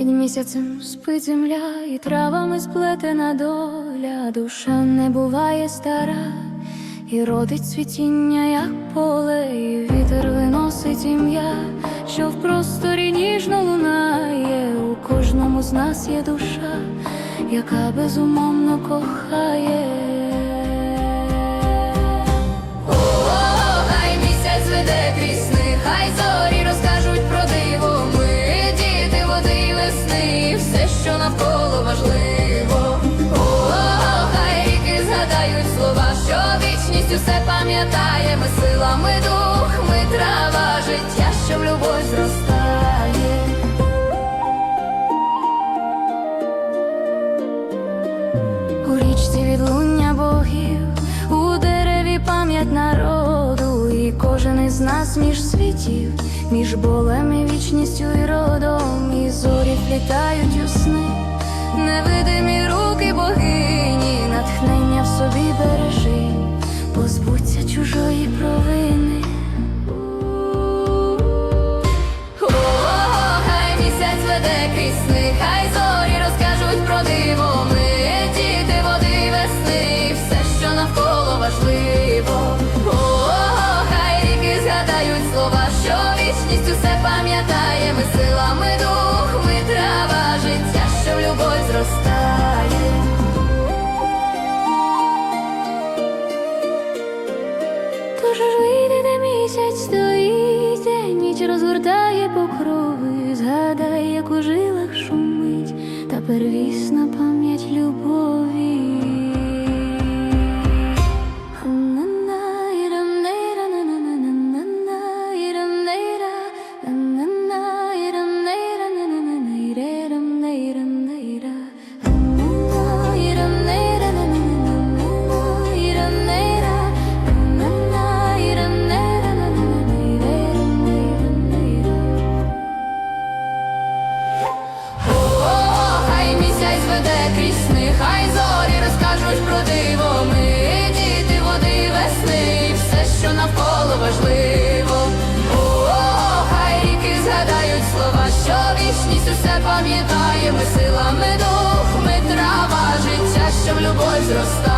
Місяцем спить земля і травами сплетена доля, душа не буває стара, і родить цвітіння, як поле, і вітер виносить ім'я, що в просторі ніжно лунає, у кожному з нас є душа, яка безумовно кохає. Вічність усе пам'ятає. Ми дух, ми трава, життя, що в любов зростає. У річці відлуння богів, у дереві пам'ять народу, і кожен із нас між світів, між болем і вічністю і родом, і зорі плітають у сни, невидимі хай зорі розкажуть про диво. Діти води весни, все, що навколо важливо. О, хай ріки згадають слова, що вічність усе пам'ятає. Ми сила, дух, ми життя, що в зростає. Тож ж вийде, де місяць стоїть, де ніч розгортає згадай, як у жилах шумить, та первісна пам'ять любові. Вічність силами сила, ми дух, ми трава, життя, що в любов зростає.